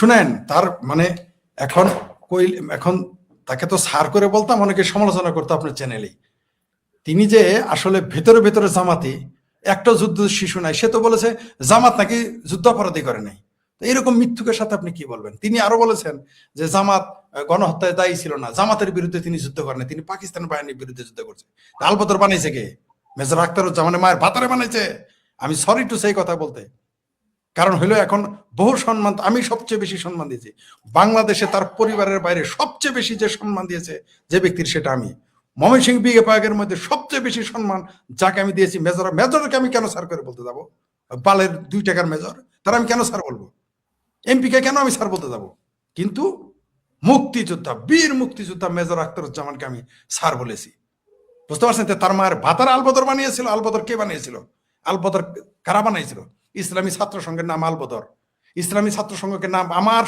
শুনেন, তার মানে এখন এখন তাকে তো সার করে বলতাম, অনেকে সমালোচনা করতো আপনার চ্যানেলেই তিনি যে আসলে ভেতরে ভেতরে জামাতি, একটা যুদ্ধ শিশু নাই, সে তো বলেছে জামাত নাকি যুদ্ধাপরাধী করে নাই। তো এরকম মৃত্যুকের সাথে আপনি কি বলবেন? তিনি আরও বলেছেন যে জামাত গণহত্যায় দায়ী ছিল না, জামাতের বিরুদ্ধে তিনি যুদ্ধ করেন তিনি পাকিস্তান বাহিনীর বিরুদ্ধে যুদ্ধ করছে। আলবদর বানাইছে কে? মেজর আখতারুজ্জামানের মায়ের ভাতারে বানাইছে? আমি সরি টু সেই কথা বলতে। কারণ হলো এখন বহু সম্মান, আমি সবচেয়ে বেশি সম্মান দিয়েছি। বাংলাদেশে তার পরিবারের বাইরে সবচেয়ে বেশি যে সম্মান দিয়েছে যে ব্যক্তির সেটা আমি। ময়মনসিংহ বিভাগের মধ্যে সবচেয়ে বেশি সম্মান যাকে আমি দিয়েছি মেজর, মেজরকে আমি কেন স্যার করে বলতে যাব? বালের দুই টাকার মেজর, তার আমি কেন স্যার বলব? এমপিকে কেন আমি স্যার বলতে যাব? কিন্তু মুক্তিযোদ্ধা, বীর মুক্তিযোদ্ধা মেজর আখতারুজ্জামানকে আমি স্যার বলেছি। বুঝতে পারছেন? তার মায়ের ভাতার আলবদর বানিয়েছিল, আলবদর কে বানিয়েছিল? আলবদর কারা বানাইছিল ইসলামী ছাত্র সংঘের নাম আলবদর। ইসলামী ছাত্র সংঘকে নাম আমার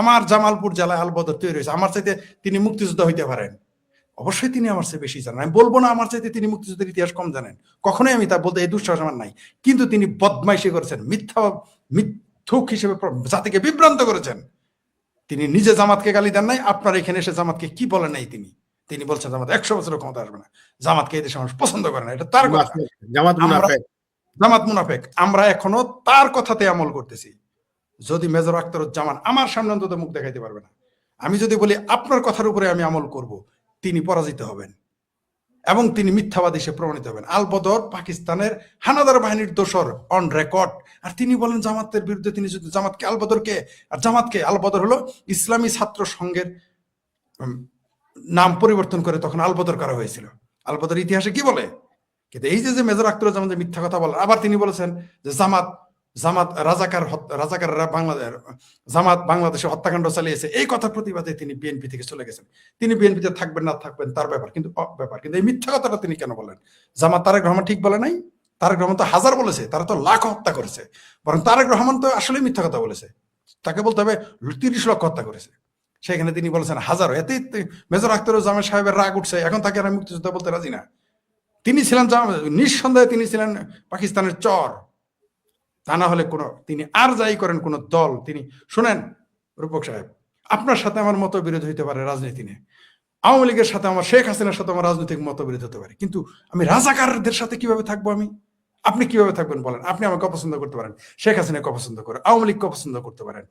আমার জামালপুর জেলায় আলবদর তৈরি হয়েছে। আমার চাইতে তিনি মুক্তিযোদ্ধা হইতে পারেন। অবশ্যই তিনি আমার চেয়ে বেশি জানেন। আমি বলব না আমার চাইতে তিনি মুক্তিযুদ্ধের ইতিহাস কম জানেন। কখনোই আমি তা বলতে এই দুঃসাহস আমার নাই। কিন্তু তিনি বদমাইশি করেছেন মিথ্যা মিথ্যুক হিসেবে জাতিকে বিভ্রান্ত করেছেন। তিনি নিজে জামাতকে গালি দেন নাই। আপনার এখানে এসে জামাতকে কি বলেন নাই তিনি? তিনি বলছেন জামাত একশো বছরের ক্ষমতা আসবে না। জামাতকে এই দেশে মানুষ পছন্দ করে না। এটা তার কথা। জামাত জামাত মুনাফেক, আমরা এখনও তার কথাতে আমল করতেছি। যদি মেজর আখতারুজ্জামান আমার সামনে অন্তত মুখ দেখাইতে পারবে না। আমি যদি বলি, আপনার কথার উপরে আমি আমল করব, তিনি পরাজিত হবেন এবং তিনি মিথ্যাবাদী সে প্রমাণিত হবেন। আলবদর পাকিস্তানের হানাদার বাহিনীর দোসর অন রেকর্ড আর তিনি বলেন, জামাতের বিরুদ্ধে তিনি যদি জামাতকে আলবদরকে আর জামাতকে আলবদর হলো ইসলামী ছাত্র সংঘের নাম পরিবর্তন করে তখন আলবদর করা হয়েছিল। আলবদর ইতিহাসে কি বলে? কিন্তু এই যে যে মেজর আখতারুজ্জামান যে মিথ্যা কথা বলেন আবার তিনি বলেছেন যে জামাত জামাত রাজাকার রাজাকাররা বাংলাদেশ জামাত বাংলাদেশে হত্যাকাণ্ড চালিয়েছে, এই কথার প্রতিবাদে তিনি বিএনপি থেকে চলে গেছেন। তিনি বিএনপিতে থাকবেন, না থাকবেন, তার ব্যাপার কিন্তু ব্যাপার। কিন্তু এই মিথ্যা কথাটা তিনি কেন বলেন জামাত তারেক রহমান ঠিক বলে নাই? তারেক রহমান তো হাজার বলেছে, তারা তো লাখ হত্যা করেছে। বরং তারেক রহমান তো আসলে মিথ্যা কথা বলেছে। তাকে বলতে হবে, তিরিশ লক্ষ হত্যা করেছে। সেখানে তিনি বলেছেন, হাজারো এতেই মেজর আখতারুজ্জামান সাহেবের রাগ উঠছে, এখন তাকে আমি মুক্তিযোদ্ধা বলতে রাজি না। তিনি ছিলেন নিঃসন্দেহে তিনি ছিলেন পাকিস্তানের চর। তা না হলে কোনো, তিনি আর যাই করেন কোন দল, তিনি, শুনেন রূপক সাহেব, আপনার সাথে আমার মতবিরোধ হইতে পারে রাজনীতি নিয়ে। আওয়ামী লীগের সাথে আমার, শেখ হাসিনার সাথে আমার রাজনৈতিক মতবিরোধ হতে পারে। কিন্তু আমি রাজাকারদের সাথে কীভাবে থাকব আমি? আপনি কীভাবে থাকবেন বলেন? আপনি আমাকে অপছন্দ করতে পারেন। শেখ হাসিনাকে অপছন্দ করে? আওয়ামী লীগকে অপছন্দ করতে পারেন।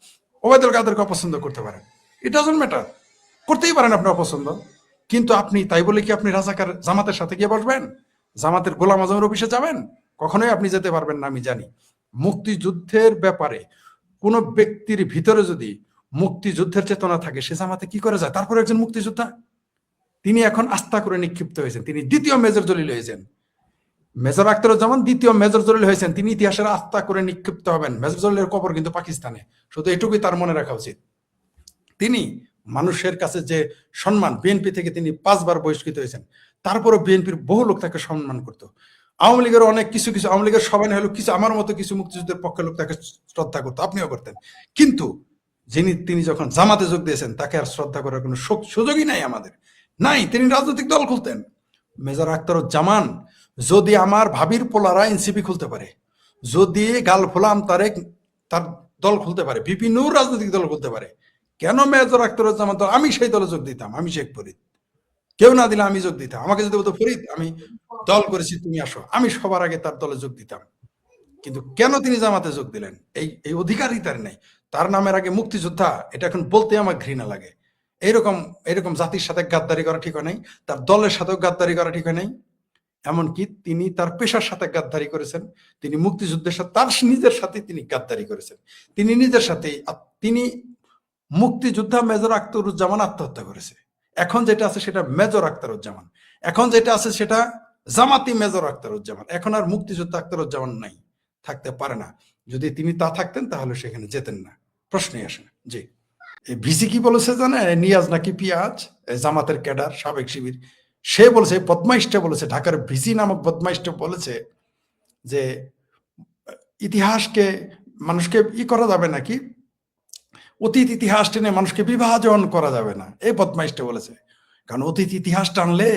ওবায়দুল কাদেরকে অপছন্দ করতে পারেন। ইট ডাজন্ট ম্যাটার করতেই পারেন আপনি অপছন্দ। কিন্তু আপনি তাই বলে কি আপনি রাজাকার জামাতের সাথে গিয়ে বসবেন? জামাতের গোলাম আজমের অফিসে যাবেন? কখনোই আপনি যেতে পারবেন না, আমি জানি। মুক্তিযুদ্ধের ব্যাপারে কোন ব্যক্তির ভিতরে যদি মুক্তিযুদ্ধের চেতনা থাকে, সে জামাতে কি করে যায়? তারপরে একজন মুক্তিযোদ্ধা। তিনি এখন আস্থা করে নিক্ষিপ্ত হয়েছেন। তিনি দ্বিতীয় মেজর জলিল হয়েছেন। মেজর আখতারুজ্জামান দ্বিতীয় মেজর জলিল হয়েছেন। তিনি ইতিহাসের আস্থা করে নিক্ষিপ্ত হবেন। মেজর জলিলের কবর কিন্তু পাকিস্তানে। শুধু এটুকুই তার মনে রাখা উচিত। তিনি মানুষের কাছে যে সম্মান বিএনপি থেকে তিনি পাঁচবার বহিষ্কৃত হয়েছেন, তারপরও বিএনপির বহু লোক তাকে সম্মান করতো। আওয়ামী লীগের অনেক কিছু কিছু, আওয়ামী লীগের সবাই না হলেও কিছু আমার মতো কিছু মুক্তিযুদ্ধের পক্ষে লোক তাকে শ্রদ্ধা করতো, আপনিও করতেন। কিন্তু যিনি, তিনি যখন জামাতে যোগ দিয়েছেন, তাকে আর শ্রদ্ধা করার কোনো সুযোগই নাই আমাদের। নাই, তিনি রাজনৈতিক দল খুলতেন। মেজর আখতারুজ্জামান, যদি আমার ভাবির পোলারা এনসিপি খুলতে পারে, যদি গাল ফোলাম তারেক তার দল খুলতে পারে বিভিন্ন রাজনৈতিক দল খুলতে পারে কেন মেজর আখতারুজ্জামান দল? আমি সেই দলে যোগ দিতাম, আমি শেখ ফরিদ। কেউ না দিলে আমি যোগ দিতাম। আমাকে যদি বলতো, ফরিদ, আমি দল করেছি, তুমি আসো। আমি সবার আগে তার দলে যোগ দিতাম। কিন্তু কেন তিনি জামাতে যোগ দিলেন? এই এই অধিকারই তার নেই। তার নামের আগে মুক্তিযোদ্ধা, এটা এখন বলতে আমার ঘৃণা লাগে। এইরকম এরকম জাতির সাথে গাদ্দারি করা ঠিক নাই, তার দলের সাথেও গাদ্দারি করা ঠিক নাই। এমনকি তিনি তার পেশার সাথে গাদ্দারি করেছেন, তিনি মুক্তিযুদ্ধের সাথে, তার নিজের সাথে তিনি গাদ্দারি করেছেন। তিনি নিজের সাথে, তিনি মুক্তিযোদ্ধা মেজর আখতারুজ্জামান আত্মহত্যা করেছে। এখন যেটা আছে সেটা মেজর আখতারুজ্জামান। এখন যেটা আছে সেটা জামাতি মেজর আখতারুজ্জামান। এখন আর মুক্তিযোদ্ধা আখতারুজ্জামান নাই, থাকতে পারে না। যদি তিনি তা থাকতেন, তাহলে সেখানে যেতেন না। প্রশ্নই আসে না। জি। ভিসি কি বলেছে জানে? নিয়াজ নাকি পিয়াজ? জামাতের ক্যাডার, সাবেক শিবির। সে বলেছে, বদমাইশটা বলেছে, ঢাকার ভিসি নামক বদমাইশটা বলেছে যে, ইতিহাসকে, মানুষকে ই করা যাবে নাকি? অতীত ইতিহাস টেনে মানুষকে বিভাজন করা যাবে না। এই বদমাইশটা বলেছে। কারণ অতীত ইতিহাস টানলে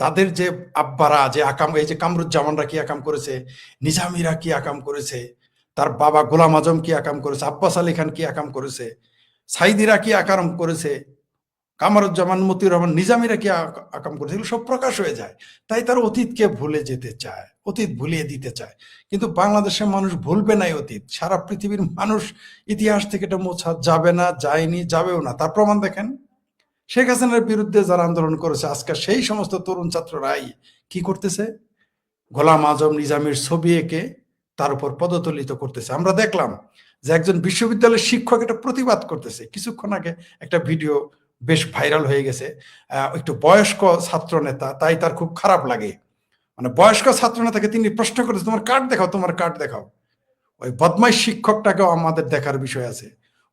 তাদের যে আব্বারা, যে আকাম, এই যে কামরুজ্জামানরা কি আকাম করেছে, নিজামিরা কি আকাম করেছে, তার বাবা গোলাম আজম কি আকাম করেছে, আব্বাস আলী খান কি আকাম করেছে, সাইদিরা কি আকাম করেছে কামারুজ্জামান, মতিউর রহমান, নিজামিরা কি আকাম করেছে? এগুলো সব প্রকাশ হয়ে যায়। তাই তার অতীতকে ভুলে যেতে চায়, অতীত ভুলিয়ে দিতে চায়। কিন্তু বাংলাদেশের মানুষ ভুলবে নাই অতীত। সারা পৃথিবীর মানুষ ইতিহাস থেকে এটা মোছা যাবে না, যায়নি, যাবেও না। তার প্রমাণ দেখেন। শেখ হাসিনার বিরুদ্ধে যারা আন্দোলন করেছে, আজকে সেই সমস্ত তরুণ ছাত্ররাই কি করতেছে? গোলাম আজম নিজামের ছবি এঁকে তার উপর পদতলিত করতেছে। আমরা দেখলাম যে একজন বিশ্ববিদ্যালয়ের শিক্ষক এটা প্রতিবাদ করতেছে। কিছুক্ষণ আগে একটা ভিডিও বেশ ভাইরাল হয়ে গেছে। একটু বয়স্ক ছাত্র নেতা তাই তার খুব খারাপ লাগে। মানে বয়স্ক ছাত্র নেতাকে তিনি প্রশ্ন করেছে, তোমার কার্ড দেখাও, তোমার কার্ড দেখাও। ওই বদমাই শিক্ষকটাকেও আমাদের দেখার বিষয় আছে।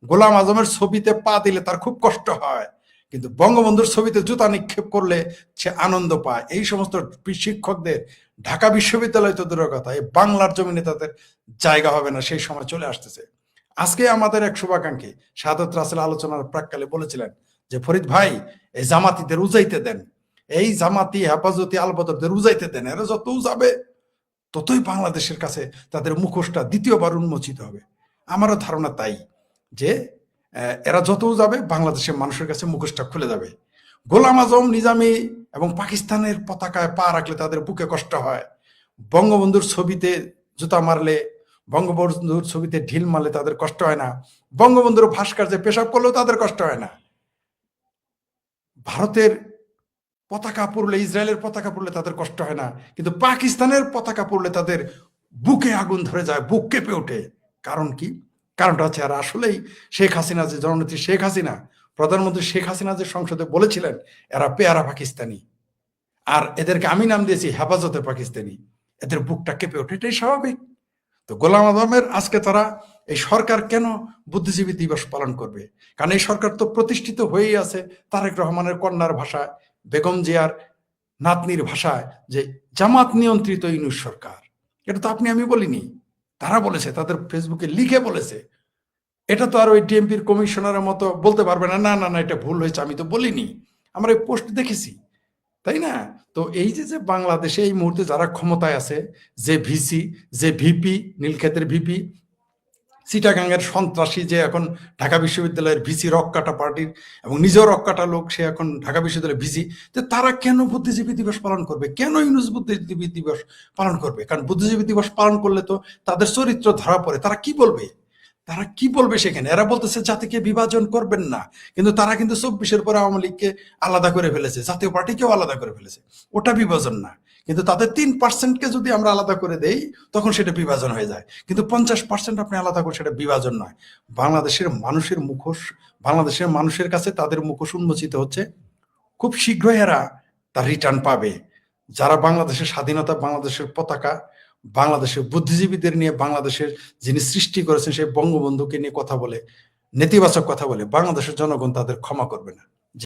গোলাম আজমের ছবিতে পা দিলে তার খুব কষ্ট হয়, কিন্তু বঙ্গবন্ধুর ছবিতে জুতা নিক্ষেপ করলে সে আনন্দ পায়। এই সমস্ত শিক্ষকদের ঢাকা বিশ্ববিদ্যালয় তো দূরের কথা, এই বাংলার জমিনে তাদের জায়গা হবে না, সেই সময় চলে আসতেছে। আজকে আমাদের এক শুভাকাঙ্ক্ষী, সাদত রাসেল আলোচনার প্রাককালে বলেছিলেন যে ফরিদ ভাই, এই জামাতিদের উজাইতে দেন। এই জামাতি হেফাজতি আলবদরদের উজাইতে দেন। এরা যত উজাবে, ততই বাংলাদেশের কাছে তাদের মুখোশটা দ্বিতীয়বার উন্মোচিত হবে। আমারও ধারণা তাই যে এরা যত যাবে বাংলাদেশের মানুষের কাছে মুখোশটা খুলে যাবে। গোলাম আজম, নিজামি এবং পাকিস্তানের পতাকায় পা রাখলে তাদের বুকে কষ্ট হয়। বঙ্গবন্ধুর ছবিতে জুতা মারলে, বঙ্গবন্ধুর ছবিতে ঢিল মারলে তাদের কষ্ট হয় না। বঙ্গবন্ধুর ভাস্কর্যে পেশাব করলেও তাদের কষ্ট হয় না। ভারতের পতাকা পড়লে, ইসরায়েলের পতাকা পড়লে তাদের কষ্ট হয় না। কিন্তু পাকিস্তানের পতাকা পড়লে তাদের বুকে আগুন ধরে যায়, বুক কেঁপে ওঠে। কারণ কি? কারণটা হচ্ছে আর আসলেই শেখ হাসিনা যে জননেত্রী শেখ হাসিনা, প্রধানমন্ত্রী শেখ হাসিনা যে সংসদে বলেছিলেন, এরা পেয়ারা পাকিস্তানি। আর এদেরকে আমি নাম দিয়েছি হেফাজতে পাকিস্তানি। এদের বুকটা কেঁপে ওঠে, এটাই স্বাভাবিক। তো গোলাম আজকে তারা এই সরকার কেন বুদ্ধিজীবী দিবস পালন করবে? কারণ এই সরকার তো প্রতিষ্ঠিত হয়েই আছে তারেক রহমানের কন্যার ভাষায়, বেগম জিয়ার নাতনির ভাষায় যে জামাত নিয়ন্ত্রিত ইউনুস সরকার। এটা তো আপনি, আমি বলিনি। তারা বলেছে, তাদের ফেসবুকে লিখে বলেছে। এটা তো আর ওই টিএমপির কমিশনারের মতো বলতে পারবে না না না না, এটা ভুল হয়েছে, আমি তো বলিনি। আমরা এই পোস্ট দেখেছি, তাই না? তো এই যে যে বাংলাদেশে এই মুহূর্তে যারা ক্ষমতায় আছে, যে ভিসি, যে ভিপি, নীলক্ষেতের ভিপি সিটাগাঙ্গের সন্ত্রাসী যে এখন ঢাকা বিশ্ববিদ্যালয়ের ভিসি রক্কাটা পার্টির এবং নিজেও রক্কাটা লোক, সে এখন ঢাকা বিশ্ববিদ্যালয়ের ভিসি। তো তারা কেন বুদ্ধিজীবী দিবস পালন করবে? কেন ইউনুস বুদ্ধিজীবী দিবস পালন করবে? কারণ বুদ্ধিজীবী দিবস পালন করলে তো তাদের চরিত্র ধরা পড়ে। তারা কি বলবে? তারা কি বলবে সেখানে? এরা বলতেছে, জাতিকে বিভাজন করবেন না। কিন্তু তারা কিন্তু চব্বিশের পরে আওয়ামী লীগকে আলাদা করে ফেলেছে। জাতীয় পার্টিকেও আলাদা করে ফেলেছে। ওটা বিভাজন না। কিন্তু তাদের তিন পার্সেন্টকে যদি আমরা আলাদা করে দেই, তখন সেটা বিভাজন হয়ে যায়। কিন্তু পঞ্চাশ পার্সেন্ট আপনি আলাদা করে, সেটা বিভাজন নয়। বাংলাদেশের মানুষের মুখোশ, বাংলাদেশের মানুষের কাছে তাদের মুখোশ উন্মোচিত হচ্ছে। খুব শীঘ্রই এরা তার রিটার্ন পাবে। যারা বাংলাদেশের স্বাধীনতা, বাংলাদেশের পতাকা, বাংলাদেশের বুদ্ধিজীবীদের নিয়ে বাংলাদেশের যিনি সৃষ্টি করেছেন, সেই বঙ্গবন্ধুকে নিয়ে কথা বলে, নেতিবাচক কথা বলে, বাংলাদেশের জনগণ তাদের ক্ষমা করবে না।